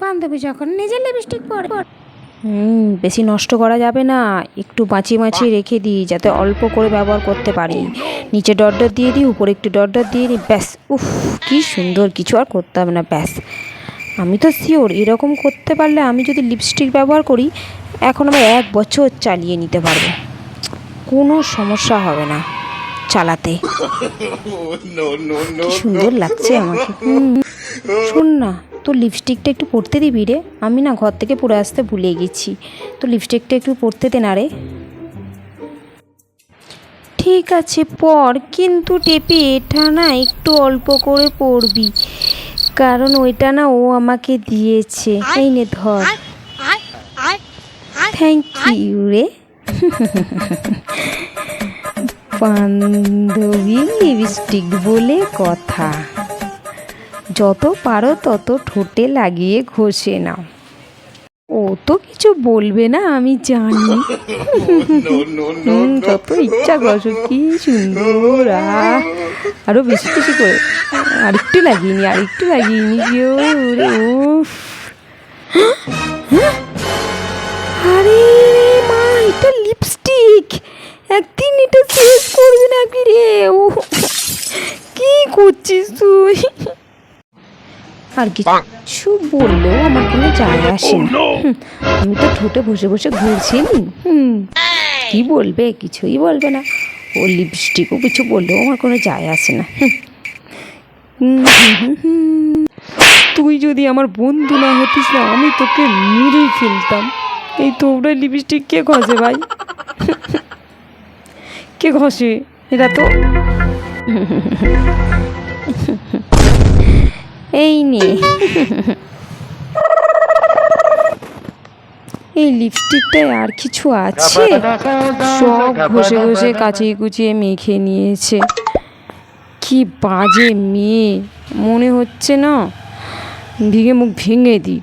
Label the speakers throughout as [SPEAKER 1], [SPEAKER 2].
[SPEAKER 1] বান্ধবী যখন নিজের লিপস্টিক পরে।
[SPEAKER 2] হুম বেশি নষ্ট করা যাবে না। একটু বাঁচিয়ে বাঁচিয়ে রেখে দিই যাতে অল্প করে ব্যবহার করতে পারি। নিচে ডট দিয়ে দিই উপরে একটু ডট দিয়ে দিই ব্যাস। উফ কি সুন্দর কিছু আর করতে হবে না ব্যাস। আমি তো শিওর এরকম করতে পারলে আমি যদি লিপস্টিক ব্যবহার করি এখন আমি এক বছর চালিয়ে নিতে পারব। কোনো সমস্যা হবে না চালাতে। কি সুন্দর লাগছে আমাকে। হুম। শোন না। তোর লিপস্টিকটা একটু পরতে দিবি রে? আমি না ঘর থেকে পরে আসতে ভুলে গেছি। তো লিপস্টিকটা একটু পরতে দে না রে। ঠিক আছে, পর। কিন্তু টেপে, এটা না একটু অল্প করে পড়বি কারণ ওইটা না ও আমাকে দিয়েছে। এই নে ধর। থ্যাংক ইউ রে। বান্ধবী লিপস্টিক বলে কথা। যত পারো তত ঠোঁটে লাগিয়ে ঘষে নাও। ও তো কিছু বলবে না আমি জানি। যত ইচ্ছা ঘষো কি সুন্দর আরও বেশি বেশি করে। আরেকটু লাগিয়ে নি আরেকটু লাগিয়ে নি কেউ রে উফ। আরে মা এটা লিপস্টিক। একদিন এটা শেষ করবি না কি রে? ও কি করছিস তুই? আর কিছু বললেও আমার কোনো যায় আসে না। হুম, আমি তো ঠোঁটে বসে বসে ঘুরছি হুম কি বলবে কিছুই বলবে না। ও লিপস্টিকও কিছু বললেও আমার কোনো যায় আসে না। তুই যদি আমার বন্ধু না হতিস না আমি তোকে মেরেই ফেলতাম। এই তো ওটা লিপস্টিক কে ঘষে ভাই? কে ঘষে? এটা তো এই নিয়ে এই লিপস্টিকটায় আর কিছু আছে? সব ঘষে ঘষে কাচিয়ে কুচিয়ে মেখে নিয়েছে। কি বাজে মেয়ে। মনে হচ্ছে না ভিঙে মুখ ভেঙে দিই।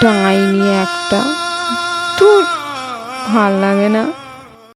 [SPEAKER 2] ডাঙাই নিয়ে একটা। তোর ভালো লাগে না।